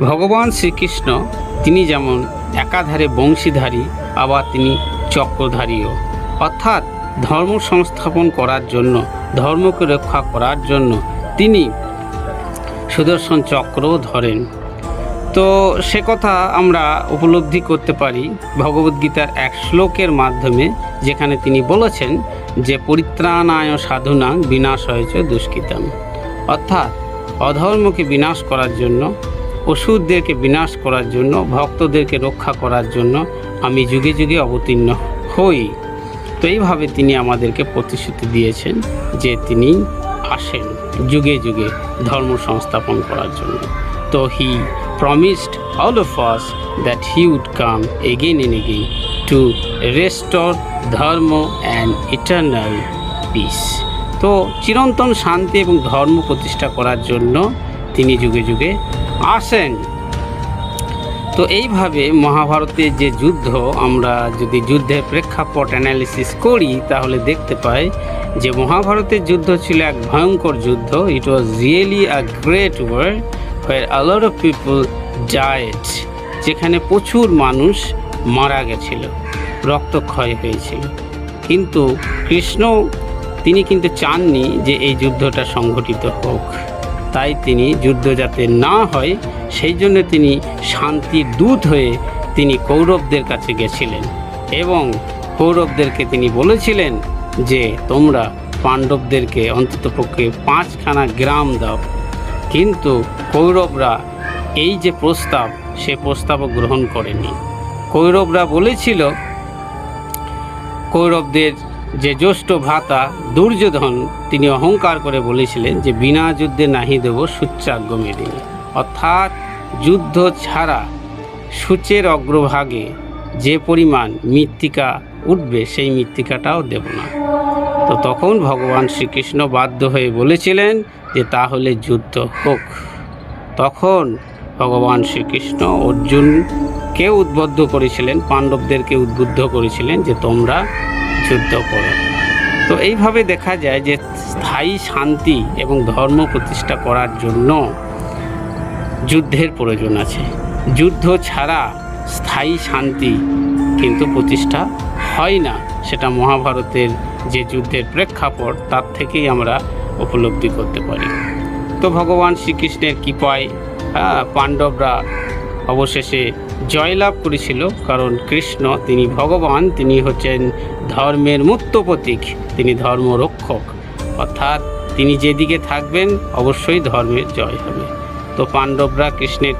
ভগবান শ্রীকৃষ্ণ, তিনি যেমন একাধারে বংশীধারী, আবার তিনি চক্রধারীও। অর্থাৎ ধর্ম সংস্থাপন করার জন্য, ধর্মকে রক্ষা করার জন্য তিনি সুদর্শন চক্রও ধরেন। তো সে কথা আমরা উপলব্ধি করতে পারি ভগবদ্গীতার এক শ্লোকের মাধ্যমে, যেখানে তিনি বলেছেন যে, পরিত্রাণায় সাধুনা বিনাশ হয়েছে দুষ্কৃতাম। অর্থাৎ অধর্মকে বিনাশ করার জন্য অসুরদেরকে বিনাশ করার জন্য, ভক্তদেরকে রক্ষা করার জন্য আমি যুগে যুগে অবতীর্ণ হই। তো এইভাবে তিনি আমাদেরকে প্রতিশ্রুতি দিয়েছেন যে তিনি আসেন যুগে যুগে ধর্ম সংস্থাপন করার জন্য। তো he promised all of us that he would come again and again to restore dharma and eternal peace তো চিরন্তন শান্তি এবং ধর্ম প্রতিষ্ঠা করার জন্য তিনি যুগে যুগে আসেন। তো এইভাবে মহাভারতের যে যুদ্ধ, আমরা যদি যুদ্ধের প্রেক্ষাপট অ্যানালিসিস করি, তাহলে দেখতে পাই যে মহাভারতের যুদ্ধ ছিল এক ভয়ঙ্কর যুদ্ধ। It was really a great world where a lot of people died যেখানে প্রচুর মানুষ মারা গেছিল, রক্তক্ষয় হয়েছিল। কিন্তু কৃষ্ণ, তিনি কিন্তু চাননি যে এই যুদ্ধটা সংঘটিত হোক। তাই তিনি যুদ্ধ যাতে না হয় সেই জন্য তিনি শান্তির দূত হয়ে তিনি কৌরবদের কাছে গেছিলেন এবং কৌরবদেরকে তিনি বলেছিলেন যে, তোমরা পাণ্ডবদেরকে অন্ততপক্ষে পাঁচখানা গ্রাম দাও। কিন্তু কৌরবরা এই যে প্রস্তাব, সে প্রস্তাবও গ্রহণ করেনি। কৌরবরা বলেছিল, কৌরবদের যে জ্যেষ্ঠ ভ্রাতা দুর্যোধন, তিনি অহংকার করে বলেছিলেন যে বিনা যুদ্ধে নাহি দেব সুচ্চাগ্য মেদিনী। অর্থাৎ যুদ্ধ ছাড়া সূচের অগ্রভাগে যে পরিমাণ মৃত্তিকা উঠবে, সেই মৃত্তিকাটাও দেব না। তো তখন ভগবান শ্রীকৃষ্ণ বাধ্য হয়ে বলেছিলেন যে তাহলে যুদ্ধ হোক। তখন ভগবান শ্রীকৃষ্ণ অর্জুনকে উদ্বুদ্ধ করেছিলেন, পাণ্ডবদেরকে উদ্বুদ্ধ করেছিলেন যে তোমরা যুদ্ধ করো। তো এইভাবে দেখা যায় যে স্থায়ী শান্তি এবং ধর্ম প্রতিষ্ঠা করার জন্য যুদ্ধের প্রয়োজন আছে। যুদ্ধ ছাড়া স্থায়ী শান্তি কিন্তু প্রতিষ্ঠা হয় না। সেটা মহাভারতের যে যুদ্ধের প্রেক্ষাপট তার থেকেই আমরা উপলব্ধি করতে পারি। তো ভগবান শ্রীকৃষ্ণের কৃপায় হ্যাঁ, পাণ্ডবরা অবশেষে জয়লাভ করেছিল, কারণ কৃষ্ণ তিনি ভগবান, তিনি হচ্ছেন ধর্মের মুক্ত প্রতীক, তিনি ধর্মরক্ষক অর্থাৎ তিনি যেদিকে থাকবেন, অবশ্যই ধর্মের জয় হবে। তো পাণ্ডবরা কৃষ্ণের